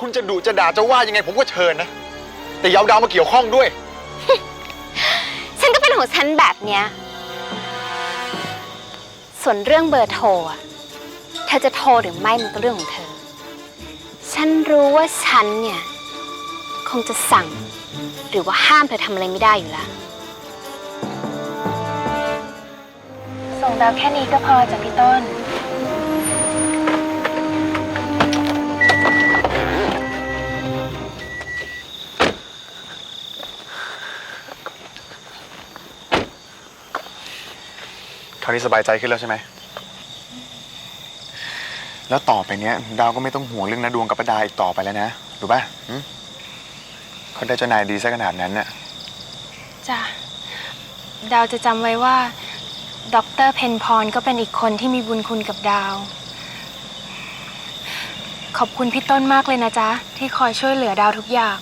คุณจะดุจะด่าจะว่ายังไงผมก็เชิญนะ แต่อยาวดาวมาเกี่ยวข้องด้วย ฉันก็เป็นของฉันแบบเนี้ย ส่วนเรื่องเบอร์โทรอะเธอจะโทรหรือไม่มันก็เรื่องของเธอ ฉันรู้ว่าฉันเนี่ย คงจะสั่ง หรือว่าห้ามเธอทำอะไรไม่ได้อยู่แล้ว ส่งดาวแค่นี้ก็พอจากพี่ต้นาวนี้สบายใจขึ้นแล้วใช่ไหม แล้วต่อไปเนี้ย ดาวก็ไม่ต้องห่วงเรื่องนาดวงกับประดาอีกต่อไปแล้วนะรู้ป่ะหึเขาได้เจ้านายดีซะขนาดนั้นน่ะ จ้ะดาวจะจำไว้ว่าดอกเตอรเพนพรก็เป็นอีกคนที่มีบุญคุณกับดาว ขอบคุณพี่ต้นมากเลยนะจ๊ะ ที่คอยช่วยเหลือดาวทุกอย่าง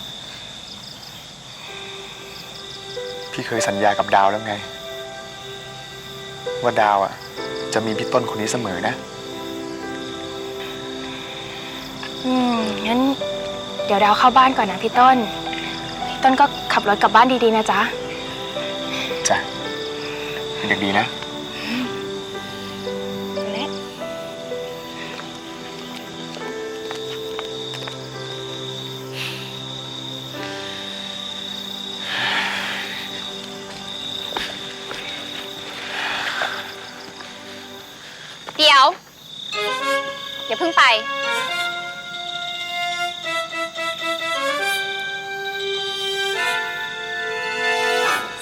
พี่เคยสัญญากับดาวแล้วไง ว่าดาวอะ จะมีพี่ต้นคนนี้เสมอนะ อืม งั้น เดี๋ยวดาวเข้าบ้านก่อนนะพี่ต้น พี่ต้นก็ขับรถกลับบ้านดีๆนะจ๊ะ จ้ะเป็นเด็กดีนะ เดี๋ยว อย่าเพิ่งไป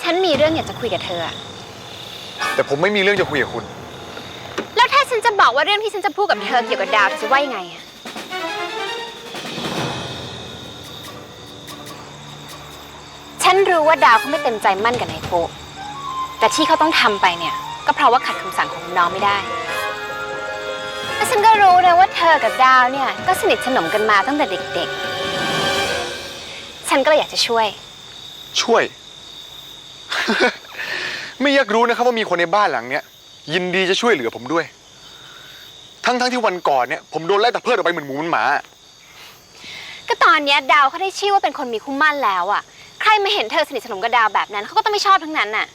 ฉันมีเรื่องอยากจะคุยกับเธออะแต่ผมไม่มีเรื่องจะคุยกับคุณ แล้วถ้าฉันจะบอกว่าเรื่องที่ฉันจะพูดกับเธอเกี่ยวกับดาวเธอจะว่ายังไงอะฉันรู้ว่าดาวเขาไม่เต็มใจมั่นกับนายปุ๊แต่ที่เขาต้องทำไปเนี่ย ก็เพราะว่าขัดคำสั่งของน้องไม่ได้ และฉันก็รู้นะว่าเธอกับดาวเนี่ยก็สนิทสนมกันมาตั้งแต่เด็กๆ ฉันก็เลยอยากจะช่วย ช่วย ไม่อยากรู้นะครับว่ามีคนในบ้านหลังเนี้ยยินดีจะช่วยเหลือผมด้วย ทั้งๆทที่วันก่อนเนี่ยผมโดนไล่ตะเพิดออกไปเหมือนหมูเหมือนหมา ก็ตอนเนี้ยดาวเขาได้ชื่อว่าเป็นคนมีคู่หมั่นแล้วอะใครมาเห็นเธอสนิทสนมกับดาวแบบนั้นเขาก็ต้องไม่ชอบทั้งนั้นน่ะ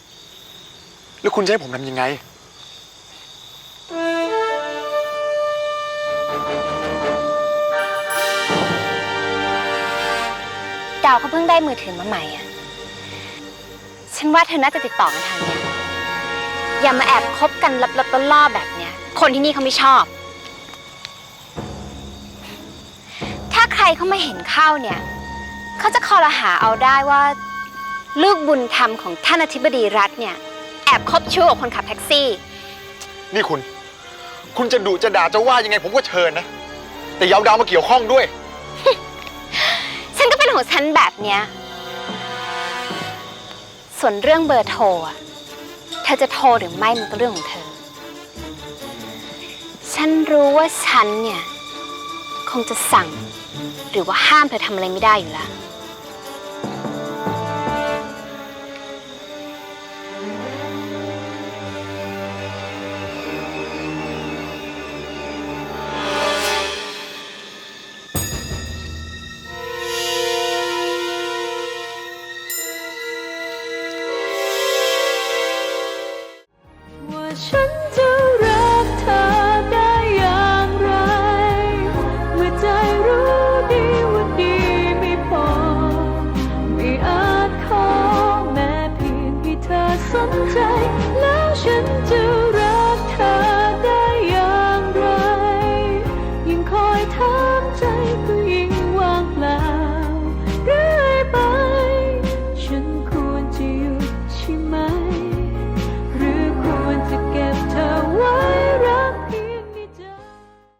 แล้วคุณจะให้ผมทำยังไง ดาวเขาเพิ่งได้มือถือมาใหม่อะฉันว่าเธอน่าจะติดต่อกันทางเนี้ยอย่ามาแอบคบกันลับๆล่อๆแบบเนี้ย คนที่นี่เขาไม่ชอบ ถ้าใครเขามาเห็นเข้าเนี่ย เขาจะคอรหาเอาได้ว่า ลูกบุญธรรมของท่านอธิบดีรัฐเนี่ย แอบคบชู้กับคนขับแท็กซี่ นี่คุณ คุณจะดุจะด่าจะว่ายังไงผมก็เชิญนะ แต่อยาวดาวมาเกี่ยวข้องด้วย ฉันก็เป็นของฉันแบบเนี้ย ส่วนเรื่องเบอร์โทรอะเธอจะโทรหรือไม่มันก็เรื่องของเธอ ฉันรู้ว่าฉันเนี่ย คงจะสั่ง หรือว่าห้ามเธอทำอะไรไม่ได้อยู่แล้ว ว่